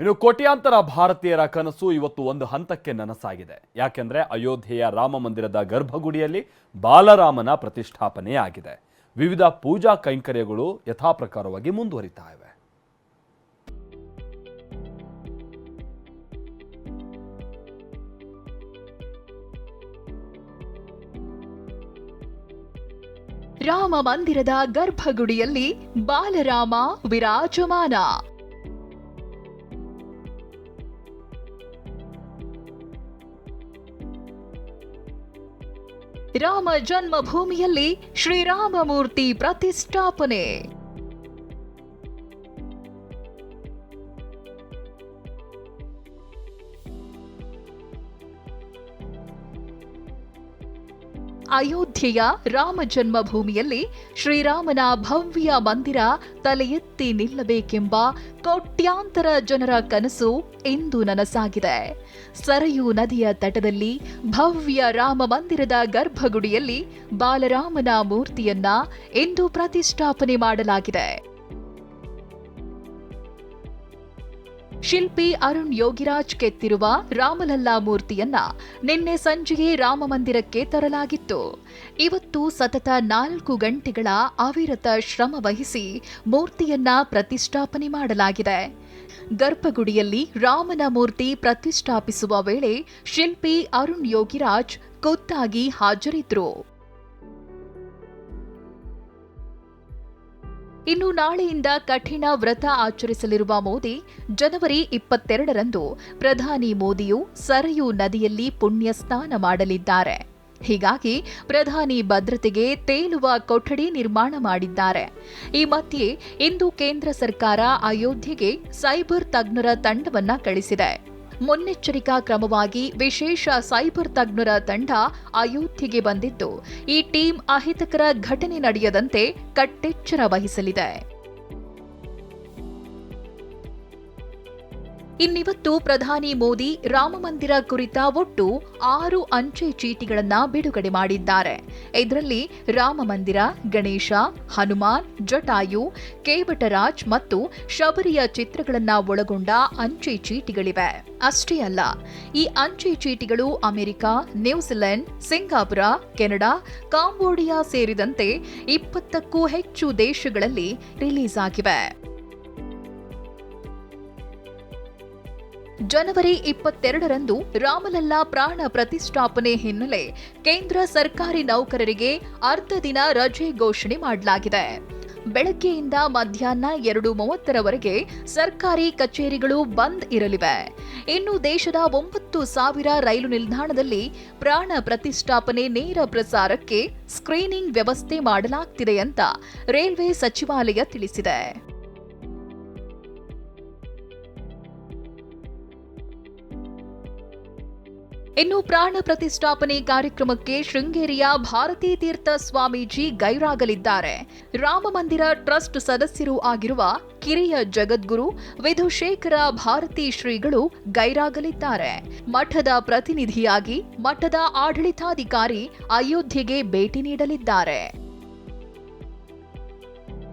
ಇನ್ನು ಕೋಟ್ಯಾಂತರ ಭಾರತೀಯರ ಕನಸು ಇವತ್ತು ಒಂದು ಹಂತಕ್ಕೆ ನನಸಾಗಿದೆ. ಯಾಕೆಂದರೆ ಅಯೋಧ್ಯೆಯ ರಾಮ ಮಂದಿರದ ಗರ್ಭಗುಡಿಯಲ್ಲಿ ಬಾಲರಾಮನ ಪ್ರತಿಷ್ಠಾಪನೆಯಾಗಿದೆ. ವಿವಿಧ ಪೂಜಾ ಕೈಂಕರ್ಯಗಳು ಯಥಾಪ್ರಕಾರವಾಗಿ ಮುಂದುವರಿತಾ ಇವೆ. ರಾಮ ಮಂದಿರದ ಗರ್ಭಗುಡಿಯಲ್ಲಿ ಬಾಲರಾಮ ವಿರಾಜಮಾನ. ರಾಮ ಜನ್ಮಭೂಮಿಯಲ್ಲಿ ಶ್ರೀರಾಮಮೂರ್ತಿ ಪ್ರತಿಷ್ಠಾಪನೆ. ಅಯೋಧ್ಯೆಯ ರಾಮ ಜನ್ಮಭೂಮಿಯಲ್ಲಿ ಶ್ರೀರಾಮನ ಭವ್ಯ ಮಂದಿರ ತಲೆ ಎತ್ತಿ ನಿಲ್ಲಬೇಕೆಂಬ ಕೋಟ್ಯಾಂತರ ಜನರ ಕನಸು ಇಂದು ನನಸಾಗಿದೆ. ಸರಯೂ ನದಿಯ ತಟದಲ್ಲಿ ಭವ್ಯ ರಾಮ ಮಂದಿರದ ಗರ್ಭಗುಡಿಯಲ್ಲಿ ಬಾಲರಾಮನ ಮೂರ್ತಿಯನ್ನ ಇಂದು ಪ್ರತಿಷ್ಠಾಪನೆ ಮಾಡಲಾಗಿದೆ. ಶಿಲ್ಪಿ ಅರುಣ್ ಯೋಗಿರಾಜ್ ಕೆತ್ತಿರುವ ರಾಮಲಲ್ಲಾ ಮೂರ್ತಿಯನ್ನ ನಿನ್ನೆ ಸಂಜೆಯೇ ರಾಮಮಂದಿರಕ್ಕೆ ತರಲಾಗಿತ್ತು. ಇವತ್ತು ಸತತ ನಾಲ್ಕು ಗಂಟೆಗಳ ಅವಿರತ ಶ್ರಮ ವಹಿಸಿ ಮೂರ್ತಿಯನ್ನ ಪ್ರತಿಷ್ಠಾಪನೆ ಮಾಡಲಾಗಿದೆ. ಗರ್ಭಗುಡಿಯಲ್ಲಿ ರಾಮನ ಮೂರ್ತಿ ಪ್ರತಿಷ್ಠಾಪಿಸುವ ವೇಳೆ ಶಿಲ್ಪಿ ಅರುಣ್ ಯೋಗಿರಾಜ್ ಖುದ್ದಾಗಿ ಹಾಜರಿದ್ರು. ಇನ್ನು ನಾಳೆಯಿಂದ ಕಠಿಣ ವ್ರತ ಆಚರಿಸಲಿರುವ ಮೋದಿ, ಜನವರಿ ಇಪ್ಪತ್ತೆರಡರಂದು ಪ್ರಧಾನಿ ಮೋದಿಯು ಸರಯು ನದಿಯಲ್ಲಿ ಪುಣ್ಯ ಸ್ನಾನ ಮಾಡಲಿದ್ದಾರೆ. ಹೀಗಾಗಿ ಪ್ರಧಾನಿ ಭದ್ರತೆಗೆ ತೇಲುವ ಕೊಠಡಿ ನಿರ್ಮಾಣ ಮಾಡಿದ್ದಾರೆ. ಈ ಮಧ್ಯೆ ಇಂದು ಕೇಂದ್ರ ಸರ್ಕಾರ ಅಯೋಧ್ಯೆಗೆ ಸೈಬರ್ ತಜ್ಞರ ತಂಡವನ್ನ ಕಳಿಸಿದೆ. ಮುನ್ನೆಚ್ಚರಿಕಾ ಕ್ರಮವಾಗಿ ವಿಶೇಷ ಸೈಬರ್ ತಜ್ಞರ ತಂಡ ಅಯೋಧ್ಯೆಗೆ ಬಂದಿದ್ದು, ಈ ಟೀಂ ಅಹಿತಕರ ಘಟನೆ ನಡೆಯದಂತೆ ಕಟ್ಟೆಚ್ಚರ ವಹಿಸಲಿದೆ. ಇನ್ನಿವತ್ತು ಪ್ರಧಾನಿ ಮೋದಿ ರಾಮಮಂದಿರ ಕುರಿತ ಒಟ್ಟು ಆರು ಅಂಚೆ ಚೀಟಿಗಳನ್ನು ಬಿಡುಗಡೆ ಮಾಡಿದ್ದಾರೆ. ಇದರಲ್ಲಿ ರಾಮಮಂದಿರ ಗಣೇಶ, ಹನುಮಾನ್, ಜಟಾಯು ಕೇವಟರಾಜ್ ಮತ್ತು ಶಬರಿಯ ಚಿತ್ರಗಳನ್ನು ಒಳಗೊಂಡ ಅಂಚೆ ಚೀಟಿಗಳಿವೆ. ಅಷ್ಟೇ ಅಲ್ಲ, ಈ ಅಂಚೆ ಚೀಟಿಗಳು America, New Zealand, Singapore, Canada, Cambodia ಸೇರಿದಂತೆ ಇಪ್ಪತ್ತಕ್ಕೂ ಹೆಚ್ಚು ದೇಶಗಳಲ್ಲಿ ರಿಲೀಸ್ ಆಗಿವೆ. ಜನವರಿ ಇಪ್ಪತ್ತೆರಡರಂದು ರಾಮಲಲ್ಲಾ ಪ್ರಾಣ ಪ್ರತಿಷ್ಠಾಪನೆ ಹಿನ್ನೆಲೆ ಕೇಂದ್ರ ಸರ್ಕಾರಿ ನೌಕರರಿಗೆ ಅರ್ಧ ದಿನ ರಜೆ ಘೋಷಣೆ ಮಾಡಲಾಗಿದೆ. ಬೆಳಗ್ಗೆಯಿಂದ ಮಧ್ಯಾಹ್ನ ಎರಡು ಮೂವತ್ತರವರೆಗೆ ಸರ್ಕಾರಿ ಕಚೇರಿಗಳು ಬಂದ್ ಇರಲಿವೆ. ಇನ್ನು ದೇಶದ ಒಂಬತ್ತು ಸಾವಿರ ರೈಲು ನಿಲ್ದಾಣದಲ್ಲಿ ಪ್ರಾಣ ಪ್ರತಿಷ್ಠಾಪನೆ ನೇರ ಪ್ರಸಾರಕ್ಕೆ ಸ್ಕ್ರೀನಿಂಗ್ ವ್ಯವಸ್ಥೆ ಮಾಡಲಾಗ್ತಿದೆ ಅಂತ ರೈಲ್ವೆ ಸಚಿವಾಲಯ ತಿಳಿಸಿದೆ. ಇನ್ನು ಪ್ರಾಣ ಪ್ರತಿಷ್ಠಾಪನೆ ಕಾರ್ಯಕ್ರಮಕ್ಕೆ ಶೃಂಗೇರಿಯ ಭಾರತೀ ತೀರ್ಥ ಸ್ವಾಮೀಜಿ ಗೈರಾಗಲಿದ್ದಾರೆ. ರಾಮ ಮಂದಿರ ಟ್ರಸ್ಟ್ ಸದಸ್ಯರೂ ಆಗಿರುವ ಕಿರಿಯ ಜಗದ್ಗುರು ವಿಧುಶೇಖರ ಭಾರತೀ ಶ್ರೀಗಳು ಗೈರಾಗಲಿದ್ದಾರೆ. ಮಠದ ಪ್ರತಿನಿಧಿಯಾಗಿ ಮಠದ ಆಡಳಿತಾಧಿಕಾರಿ ಅಯೋಧ್ಯೆಗೆ ಭೇಟಿ ನೀಡಲಿದ್ದಾರೆ.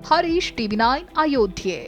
Harish TV nine Ayodhya.